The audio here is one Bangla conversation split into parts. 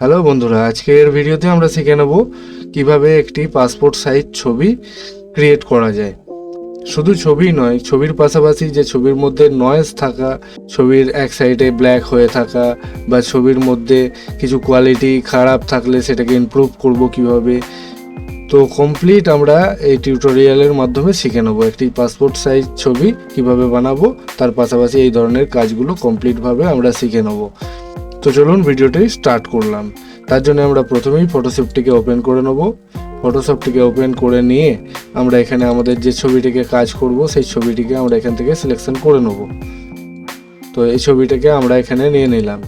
হ্যালো বন্ধুরা, আজকের ভিডিওতে আমরা শিখে নেব কীভাবে একটি পাসপোর্ট সাইজ ছবি ক্রিয়েট করা যায়। শুধু ছবি নয়, ছবির পাশাপাশি যে ছবির মধ্যে নয়েজ থাকা, ছবির এক সাইডে ব্ল্যাক হয়ে থাকা, বা ছবির মধ্যে কিছু কোয়ালিটি খারাপ থাকলে সেটাকে ইমপ্রুভ করব কীভাবে, তো কমপ্লিট আমরা এই টিউটোরিয়ালের মাধ্যমে শিখে নেব একটি পাসপোর্ট সাইজ ছবি কীভাবে বানাবো, তার পাশাপাশি এই ধরনের কাজগুলো কমপ্লিটভাবে আমরা শিখে নেব। তো চলুন ভিডিওটি স্টার্ট করলাম। তার জন্য আমরা প্রথমেই ফটোশপটিকে ওপেন করে নেব। ফটোশপটিকে ওপেন করে নিয়ে আমরা এখানে আমাদের যে ছবিটিকে কাজ করব, সেই ছবিটিকে আমরা এখান থেকে সিলেকশন করে নেব। তো এই ছবিটাকে আমরা এখানে নিয়ে নিলাম।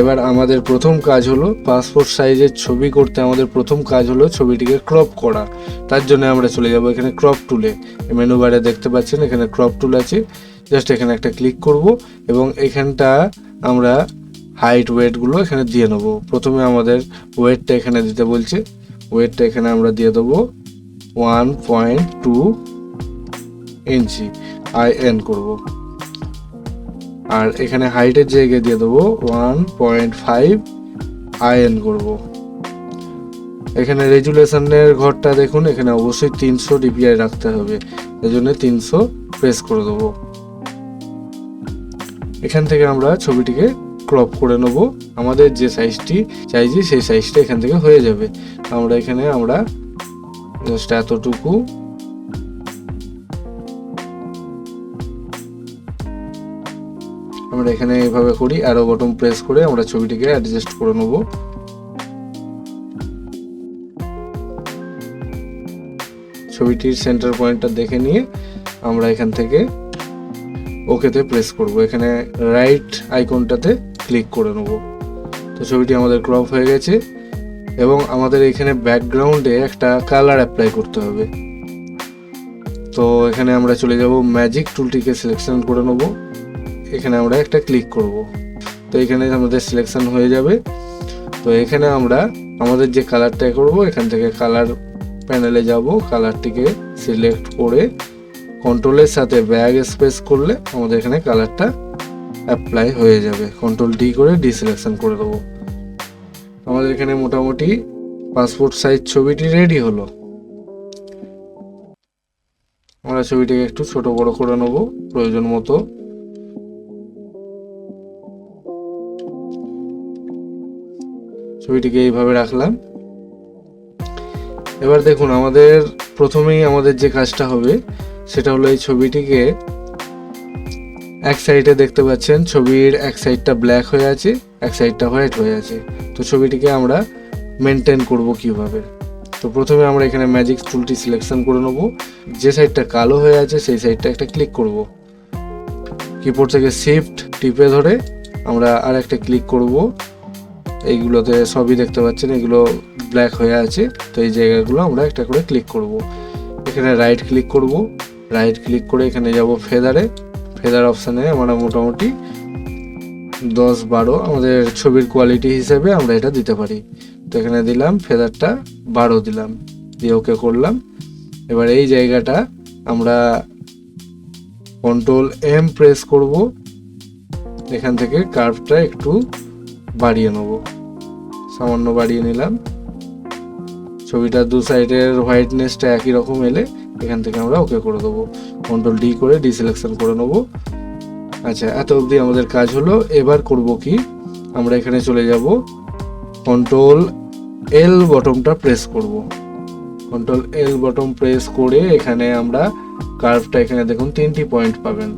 এবার আমাদের প্রথম কাজ হলো পাসপোর্ট সাইজের ছবি করতে। আমাদের প্রথম কাজ হলো ছবিটিকে ক্রপ করা। তার জন্য আমরা চলে যাব এখানে ক্রপ টুলে মেনু বারে দেখতে পাচ্ছেন এখানে ক্রপ টুল আছে। জাস্ট এখানে একটা ক্লিক করব এবং এখানটা আমরা হাইট ওয়েটগুলো এখানে দিয়ে নেব। প্রথমে আমাদের ওয়েটটা এখানে দিতে বলছে। ওয়েটটা এখানে আমরা দিয়ে দেবো one point two inch I N করব। আর এখানে হাইটের জায়গায় দিয়ে দেবো one point five I N করব। এখানে রেজুলেশনের ঘরটা দেখুন, এখানে অবশ্যই তিনশো ডিপিআই রাখতে হবে। এই জন্য তিনশো প্রেস করে দেবো। এখান থেকে আমরা ছবিটিকে ক্রপ করে নেব। আমাদের যে সাইজটি চাইছি, সেই সাইজটা এখান থেকে হয়ে যাবে। আমরা এখানে, আমরা জাস্ট এতটুকু। আমরা এখানে এইভাবে করি আরও বটম প্রেস করে আমরা ছবিটিকে অ্যাডজাস্ট করে নেব। ছবিটির সেন্টার পয়েন্টটা দেখে নিয়ে আমরা এখান থেকে ওকেতে প্রেস করব। এখানে রাইট আইকনটাতে ক্লিক করে নেব। তো ছবিটি আমাদের ক্রপ হয়ে গেছে এবং আমাদের এখানে ব্যাকগ্রাউন্ডে একটা কালার অ্যাপ্লাই করতে হবে। তো এখানে আমরা চলে যাব ম্যাজিক টুলটিকে সিলেকশন করে নেব। এখানে আমরা একটা ক্লিক করব। তো এখানে আমাদের সিলেকশন হয়ে যাবে। তো এখানে আমরা আমাদের যে কালারটা করব, এখান থেকে কালার প্যানেলে যাব। কালারটিকে সিলেক্ট করে কন্ট্রোলের সাথে ব্যাগ স্পেস করলে আমাদের এখানে কালারটা অ্যাপ্লাই হয়ে যাবে। কন্ট্রোল ডি করে ডি সিলেকশন করে দেবো। আমাদের এখানে মোটামুটি পাসপোর্ট সাইজ ছবিটি রেডি হলো। আমরা ছবিটিকে একটু ছোট বড় করে নেব, প্রয়োজন মতো। ছবিটিকে এইভাবে রাখলাম। এবার দেখুন, আমাদের প্রথমেই আমাদের যে কাজটা হবে, সেটা হলো এই ছবিটিকে এক সাইডে দেখতে পাচ্ছেন ছবির এক সাইডটা ব্ল্যাক হয়ে আছে, এক সাইডটা হোয়াইট হয়ে আছে। তো ছবিটিকে আমরা মেনটেন করব কীভাবে? তো প্রথমে আমরা এখানে ম্যাজিক টুলটি সিলেকশন করে নেব। যে সাইডটা কালো হয়ে আছে, সেই সাইডটা একটা ক্লিক করব। কিবোর্ড থেকে শিফট টিপে ধরে আমরা আর একটা ক্লিক করব। এইগুলোতে সবই দেখতে পাচ্ছেন, এগুলো ব্ল্যাক হয়ে আছে। তো এই জায়গাগুলো আমরা একটা করে ক্লিক করব। এখানে রাইট ক্লিক করব। রাইট ক্লিক করে এখানে যাব ফেদারে ফেদার অপশানে আমরা মোটামুটি দশ বারো আমাদের ছবির কোয়ালিটি হিসেবে আমরা এটা দিতে পারি। তো এখানে দিলাম ফেদারটা বারো দিলাম, দিয়ে ওকে করলাম। এবার এই জায়গাটা আমরা কন্ট্রোল এম প্রেস করব। এখান থেকে কার্ভটা একটু বাড়িয়ে নেব। সামান্য বাড়িয়ে নিলাম। ছবিটা দু সাইডের হোয়াইটনেসটা একই রকম এলে এখান থেকে আমরা ওকে করে দেবো। কন্ট্রোল ডি করে ডি সিলেকশন করে নেব। আচ্ছা এত অবধি আমাদের কাজ হলো। এবার করব কি? আমরা এখানে চলে যাব। কন্ট্রোল এল বটমটা প্রেস করব। কন্ট্রোল এল বটম প্রেস করে এখানে আমরা কার্ভটা এখানে দেখুন, তিনটি পয়েন্ট পাবেন।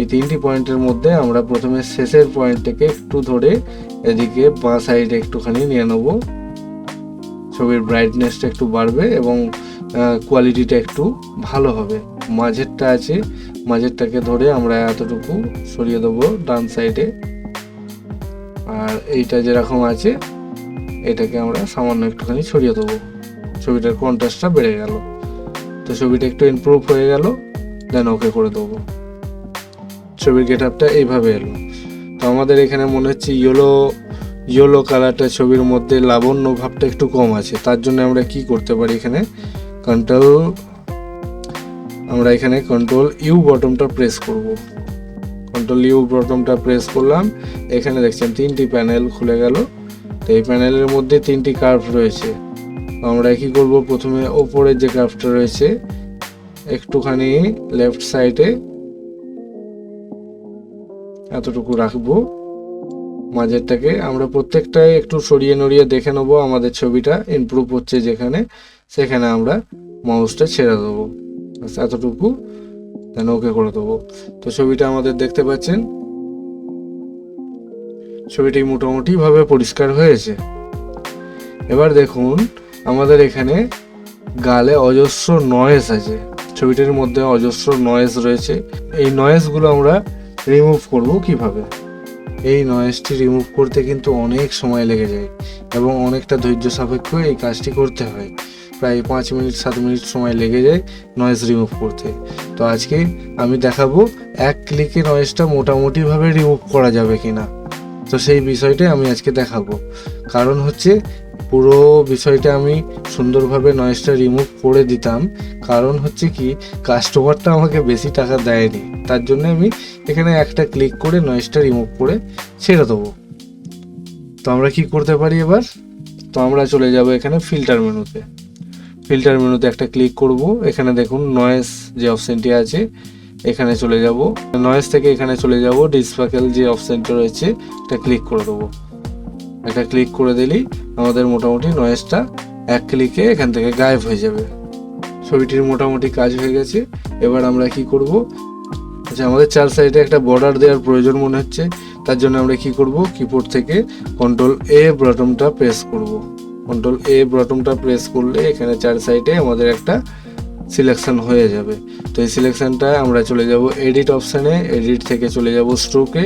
এই তিনটি পয়েন্টের মধ্যে আমরা প্রথমে শেষের পয়েন্টটাকে একটু ধরে এদিকে বাঁ সাইডে একটুখানি নিয়ে নেব। ছবির ব্রাইটনেসটা একটু বাড়বে এবং কোয়ালিটিটা একটু ভালো হবে। মাঝেরটা আছে, মাঝেরটাকে ধরে আমরা এতটুকু সরিয়ে দেবো ডান সাইডে আর এইটা যেরকম আছে, এটাকে আমরা সামান্য একটুখানি ছড়িয়ে দেবো। ছবিটার কন্ট্রাস্টটা বেড়ে গেল। তো ছবিটা একটু ইমপ্রুভ হয়ে গেল দেন ওকে করে দেবো। ছবির গেট আপটা এইভাবে এলো। তো আমাদের এখানে মনে হচ্ছে ইয়েলো ইয়েলো কালারটা ছবির মধ্যে লাবণ্য ভাবটা একটু কম আছে। তার জন্য আমরা কি করতে পারি এখানে? কন্ট্রোল আমরা এখানে কন্ট্রোল ইউ বটমটা প্রেস করব। কন্ট্রোল ইউ বটমটা প্রেস করলাম। এখানে দেখছেন তিনটি প্যানেল খুলে গেল। তো এই প্যানেলের মধ্যে তিনটি কার্ভ রয়েছে। আমরা কি করব? প্রথমে ওপরের যে কার্ভটা রয়েছে, একটুখানি লেফট সাইডে এতটুকু রাখব। মাঝেরটাকে আমরা প্রত্যেকটাই একটু সরিয়ে নড়িয়ে দেখে নেব, আমাদের ছবিটা ইমপ্রুভ হচ্ছে যেখানে, সেখানে আমরা মাউসটা ছেড়ে দেবো। এতটুকু দেন ওকে করে দেবো। তো ছবিটা আমাদের দেখতে পাচ্ছেন? ছবিটি মোটামুটি ভাবে পরিষ্কার হয়েছে। এবার দেখুন, আমাদের এখানে গালে অজস্র নয়েজ আছে। ছবিটির মধ্যে অজস্র নয়েজ রয়েছে। এই নয়েজগুলো আমরা রিমুভ করব কীভাবে? এই নয়েজটি রিমুভ করতে কিন্তু অনেক সময় লেগে যায় এবং অনেকটা ধৈর্য সাপেক্ষ এই কাজটি করতে হয়। প্রায় পাঁচ মিনিট, সাত মিনিট সময় লেগে যায় নয়েজ রিমুভ করতে। তো আজকে আমি দেখাবো এক ক্লিকে নয়েজটা মোটামুটিভাবে রিমুভ করা যাবে কি না তো সেই বিষয়টাই আমি আজকে দেখাবো। কারণ হচ্ছে পুরো বিষয়টা আমি সুন্দরভাবে নয়েজটা রিমুভ করে দিতাম। কারণ হচ্ছে কি কাস্টমারটা আমাকে বেশি টাকা দেয়নি। তার জন্য আমি এখানে একটা ক্লিক করে নয়েজটা রিমুভ করে ছেড়ে দেবো। তো আমরা কি করতে পারি এবার? তো আমরা চলে যাব এখানে ফিল্টার মেনুতে ফিল্টার মেনুতে একটা ক্লিক করব। এখানে দেখুন নয়েজ যে অপশানটি আছে, এখানে চলে যাব। নয়েজ থেকে এখানে চলে যাব ডিসপাকেল যে অপশনটা রয়েছে, এটা ক্লিক করে দেবো। একটা ক্লিক করে দিলেই আমাদের মোটামুটি নয়েজটা এক ক্লিকে এখান থেকে গায়েব হয়ে যাবে। ছবিটির মোটামুটি কাজ হয়ে গেছে। এবার আমরা কি করব? আচ্ছা আমাদের চার সাইডে একটা বর্ডার দেওয়ার প্রয়োজন মনে হচ্ছে। তার জন্য আমরা কি করব? কিবোর্ড থেকে কন্ট্রোল এ বটমটা প্রেস করব। কন্ট্রোল এ বটমটা প্রেস করলে এখানে চার সাইডে আমাদের একটা সিলেকশন হয়ে যাবে। তো এই সিলেকশনটা আমরা চলে যাব এডিট অপশানে এডিট থেকে চলে যাব স্ট্রোকে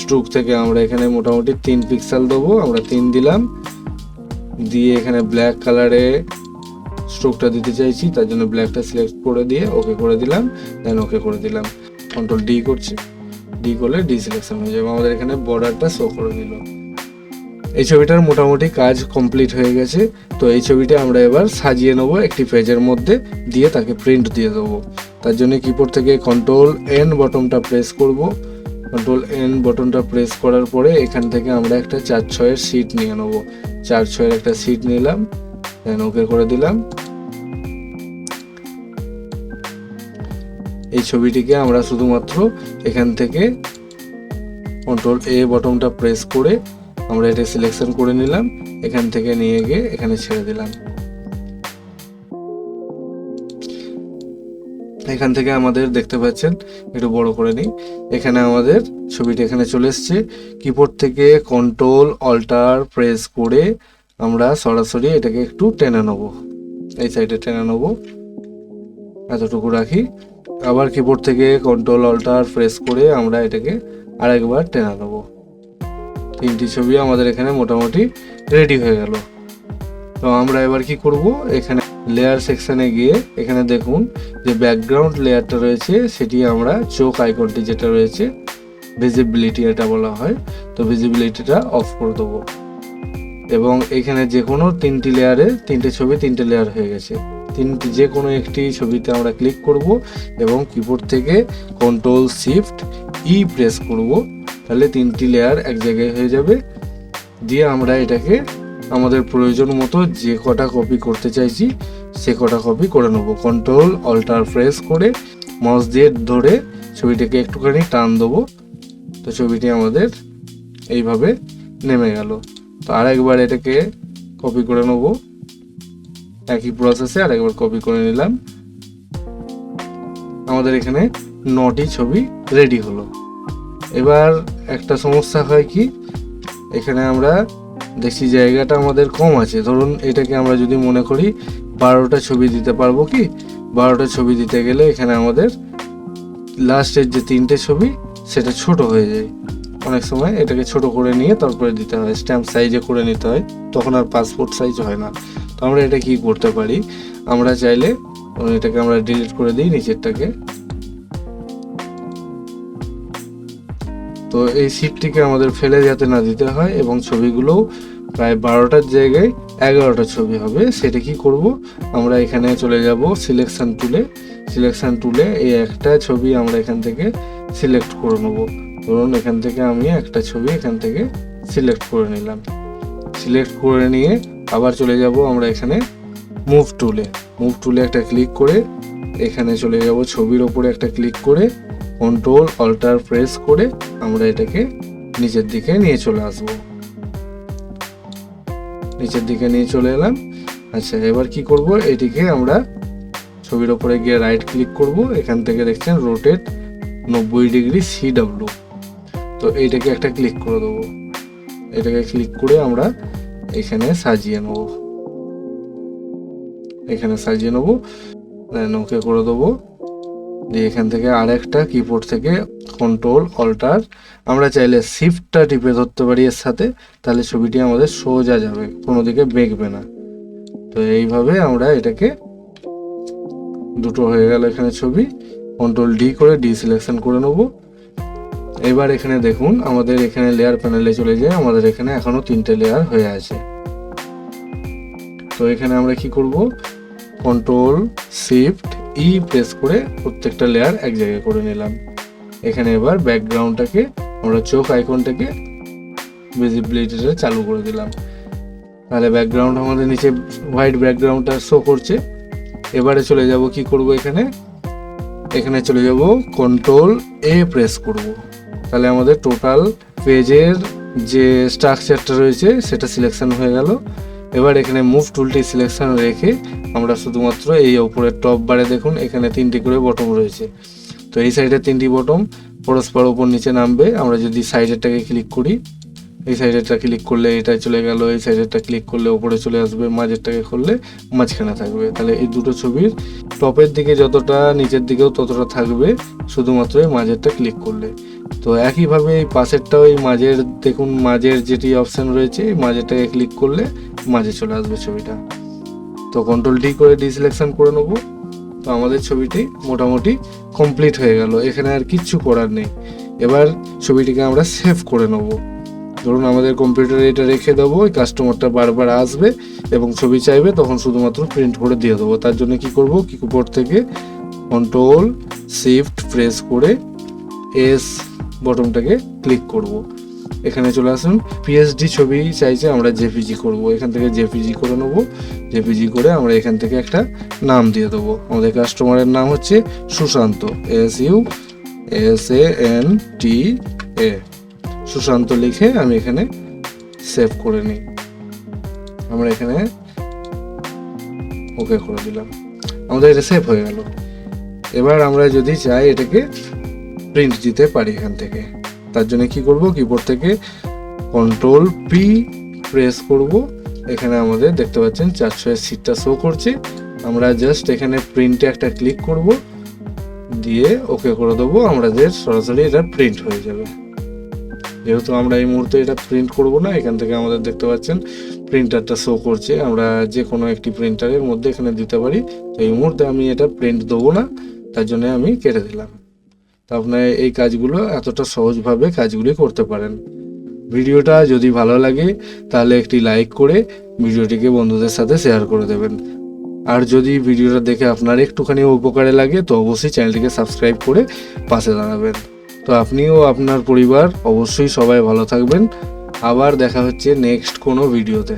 স্ট্রোক থেকে আমরা এখানে মোটামুটি তিন পিক্সেল দেবো। আমরা তিন দিলাম। দিয়ে এখানে ব্ল্যাক কালারে স্ট্রোকটা দিতে চাইছি। তার জন্য ব্ল্যাকটা সিলেক্ট করে দিয়ে ওকে করে দিলাম। দেন ওকে করে দিলাম। কন্ট্রোল ডি করছি। ডি করলে ডি সিলেকশন হয়ে যাবে। আমাদের এখানে বর্ডারটা শো করে দিল। এই ছবিটার মোটামুটি কাজ কমপ্লিট হয়ে গেছে। তো এই ছবিটা আমরা এবার সাজিয়ে নেব একটি পেজের মধ্যে দিয়ে তাকে প্রিন্ট দিয়ে দেবো। তার জন্য কিবোর্ড থেকে কন্ট্রোল এন বটনটা প্রেস করব। কন্ট্রোল এন বটনটা প্রেস করার পরে এখান থেকে আমরা একটা চার ছয়ের সিট নিয়ে নেব। চার ছয়ের একটা সিট নিলাম। ওকে করে দিলাম। এই ছবিটিকে আমরা শুধুমাত্র এখান থেকে কন্ট্রোল এ বটনটা প্রেস করে আমরা এটা সিলেকশন করে নিলাম। এখান থেকে নিয়ে গিয়ে এখানে ছেড়ে দিলাম। এখান থেকে আমাদের দেখতে পাচ্ছেন, একটু বড় করে নিই। এখানে আমাদের ছবিটি এখানে চলে এসছে। কিবোর্ড থেকে কন্ট্রোল অল্টার প্রেস করে আমরা সরাসরি এটাকে একটু টেনে নেব। এই সাইডে টেনে নেব। এতটুকু রাখি। আবার কিবোর্ড থেকে কন্ট্রোল অল্টার প্রেস করে আমরা এটাকে আরেকবার টেনে নেব। তিনটি ছবি আমাদের এখানে মোটামুটি রেডি হয়ে গেল। তো আমরা এবার কি করব? এখানে লেয়ার সেকশনে গিয়ে এখানে দেখুন যে ব্যাকগ্রাউন্ড লেয়ারটা রয়েছে, সেটি আমরা চোখ আইকনটি যেটা রয়েছে ভিজিবিলিটি এটা বলা হয়, তো ভিজিবিলিটিটা অফ করে দেবো। এবং এখানে যে কোনো তিনটি লেয়ারে তিনটে ছবি তিনটে লেয়ার হয়ে গেছে। তিনটি যে কোনো একটি ছবিতে আমরা ক্লিক করব এবং কিবোর্ড থেকে কন্ট্রোল শিফট ই প্রেস করব। তাহলে তিনটি লেয়ার এক জায়গায় হয়ে যাবে। দিয়ে আমরা এটাকে আমাদের প্রয়োজন মতো যে কটা কপি করতে চাইছি, সে কটা কপি করে নেব। কন্ট্রোল অল্টার প্রেস করে মাউস দিয়ে ধরে ছবিটাকে একটুখানি টান দেবো। তো ছবিটি আমাদের এইভাবে নেমে গেল। তো আরেকবার এটাকে কপি করে নেব। একই প্রসেসে আরেকবার কপি করে নিলাম। আমাদের এখানে নটি ছবি রেডি হলো। এবার একটা সমস্যা হয় কি, এখানে আমরা দেখছি জায়গাটা আমাদের কম আছে। ধরুন এটাকে আমরা যদি মনে করি বারোটা ছবি দিতে পারব কি, বারোটা ছবি দিতে গেলে এখানে আমাদের লাস্টের যে তিনটে ছবি, সেটা ছোট হয়ে যায়। অনেক সময় এটাকে ছোট করে নিয়ে তারপরে দিতে হয়। স্ট্যাম্প সাইজে করে নিতে হয়। তখন আর পাসপোর্ট সাইজ হয় না। আমরা এটা কি করতে পারি? আমরা চাইলে এটাকে আমরা ডিলিট করে দিই নিচেরটাকে। তো এই সিটটিকে আমাদের ফেলে যাতে না দিতে হয় এবং ছবিগুলো প্রায় বারোটার জায়গায় এগারোটা ছবি হবে, সেটা কি করব? আমরা এখানে চলে যাব সিলেকশন টুলে সিলেকশন টুলে এই একটা ছবি আমরা এখান থেকে সিলেক্ট করে নেব। ধরুন এখান থেকে আমি একটা ছবি এখান থেকে সিলেক্ট করে নিলাম। সিলেক্ট করে নিয়ে আবার চলে যাব আমরা এখানে মুভ টুলে মুভ টুলে একটা ক্লিক করে এখানে চলে যাব, ছবির ওপরে একটা ক্লিক করে কন্ট্রোল অল্টার প্রেস করে আমরা এটাকে নিচের দিকে নিয়ে চলে আসব। নিচের দিকে নিয়ে চলে এলাম। আচ্ছা এবার কি করব? এটিকে আমরা ছবির ওপরে গিয়ে রাইট ক্লিক করব। এখান থেকে দেখছেন রোটেট নব্বই ডিগ্রি সি ডাব্লু তো এইটাকে একটা ক্লিক করে দেবো। এটাকে ক্লিক করে আমরা এখানে সাজিয়ে নেব। এখানে সাজিয়ে নেব দেন ওকে করে দেবো। দিয়ে এখান থেকে আরেকটা কিবোর্ড থেকে কন্ট্রোল অল্টার আমরা চাইলে শিফটটা টিপে ধরতে পারি এর সাথে, তাহলে ছবিটি আমাদের সোজা যাবে, কোনো দিকে বেঁকবে না। তো এইভাবে আমরা এটাকে দুটো হয়ে গেল এখানে ছবি কন্ট্রোল ডি করে ডি সিলেকশন করে নেব। এবার এখানে দেখুন, আমাদের এখানে লেয়ার প্যানেলে চলে যায়, আমাদের এখানে এখনও তিনটে লেয়ার হয়ে আছে। তো এখানে আমরা কি করব? কন্ট্রোল শিফট ই প্রেস করে প্রত্যেকটা লেয়ার এক জায়গায় করে নিলাম। এখানে এবার ব্যাকগ্রাউন্ডটাকে আমরা চোখ আইকনটাকে ভিজিবিলিটিটা চালু করে দিলাম। তাহলে ব্যাকগ্রাউন্ড আমাদের নিচে হোয়াইট ব্যাকগ্রাউন্ডটা শো করছে। এবারে চলে যাব কি করব এখানে? এখানে চলে যাব কন্ট্রোল এ প্রেস করব। তাহলে আমাদের টোটাল পেজের যে স্ট্রাকচারটা রয়েছে, সেটা সিলেকশন হয়ে গেল। এবার এখানে মুভ টুলটি সিলেকশন রেখে আমরা শুধুমাত্র এই ওপরের টপ বারে দেখুন, এখানে তিনটি করে বটম রয়েছে। তো এই সাইডে তিনটি বটম পরস্পর ওপর নিচে নামবে। আমরা যদি সাইডেরটাকে ক্লিক করি এই সাইডেরটা ক্লিক করলে এটা চলে গেল, এই সাইডেরটা ক্লিক করলে ওপরে চলে আসবে, মাঝেরটাকে করলে মাঝখানে থাকবে। তাহলে এই দুটো ছবির টপের দিকে যতটা, নিচের দিকেও ততটা থাকবে, শুধুমাত্র এই মাঝেরটা ক্লিক করলে। তো একইভাবে এই পাশেরটাও এই মাঝের, দেখুন মাঝের যেটি অপশান রয়েছে, এই মাঝেরটাকে ক্লিক করলে মাঝে চলে আসবে ছবিটা। তো কন্ট্রোল ডি করে ডিসিলেকশন করে নেব। তো আমাদের ছবিটি মোটামুটি কমপ্লিট হয়ে গেল। এখানে আর কিচ্ছু করার নেই। এবার ছবিটিকে আমরা সেভ করে নেব। ধরুন আমাদের কম্পিউটারে এটা রেখে দেবো, ওই কাস্টমারটা বারবার আসবে এবং ছবি চাইবে, তখন শুধুমাত্র প্রিন্ট করে দিয়ে দেবো। তার জন্য কি করব? কিবোর্ড থেকে কন্ট্রোল শিফট প্রেস করে এস বটনটাকে ক্লিক করব। এখানে চলে আসুন পিএসডি ছবি চাইছে, আমরা জেপিজি করব। এখান থেকে জেপিজি করে নেব। জেপিজি করে আমরা এখান থেকে একটা নাম দিয়ে দেবো। আমাদের কাস্টমারের নাম হচ্ছে Sushant S U S A N T A Sushant লিখে আমি এখানে সেভ করে নিই। আমরা এখানে ওকে করে দিলাম। আমাদের এটা সেভ হয়ে গেল। এবার আমরা যদি চাই এটাকে প্রিন্ট দিতে পারি এখান থেকে। তার জন্য কি করব? কিবোর্ড থেকে কন্ট্রোল পি প্রেস করব। এখানে আমাদের দেখতে পাচ্ছেন চারশো সিটটা শো করছে। আমরা জাস্ট এখানে প্রিন্টে একটা ক্লিক করব। দিয়ে ওকে করে দেবো। আমাদের সরাসরি এটা প্রিন্ট হয়ে যাবে। যেহেতু আমরা এই মুহূর্তে এটা প্রিন্ট করব না, এখান থেকে আমাদের দেখতে পাচ্ছেন প্রিন্টারটা শো করছে। আমরা যে কোনো একটি প্রিন্টারের মধ্যে এখানে দিতে পারি। তো এই মুহূর্তে আমি এটা প্রিন্ট দেবো না, তার জন্য আমি কেটে দিলাম। তো আপনার এই কাজগুলো এতটা সহজভাবে কাজগুলি করতে পারেন। ভিডিওটা যদি ভালো লাগে, তাহলে একটি লাইক করে ভিডিওটিকে বন্ধুদের সাথে শেয়ার করে দেবেন। আর যদি ভিডিওটা দেখে আপনার একটুখানি উপকারে লাগে, তো অবশ্যই চ্যানেলটিকে সাবস্ক্রাইব করে পাশে দাঁড়াবেন। তো আপনিও আপনার পরিবার অবশ্যই সবাই ভালো থাকবেন। আবার দেখা হচ্ছে নেক্সট কোনো ভিডিওতে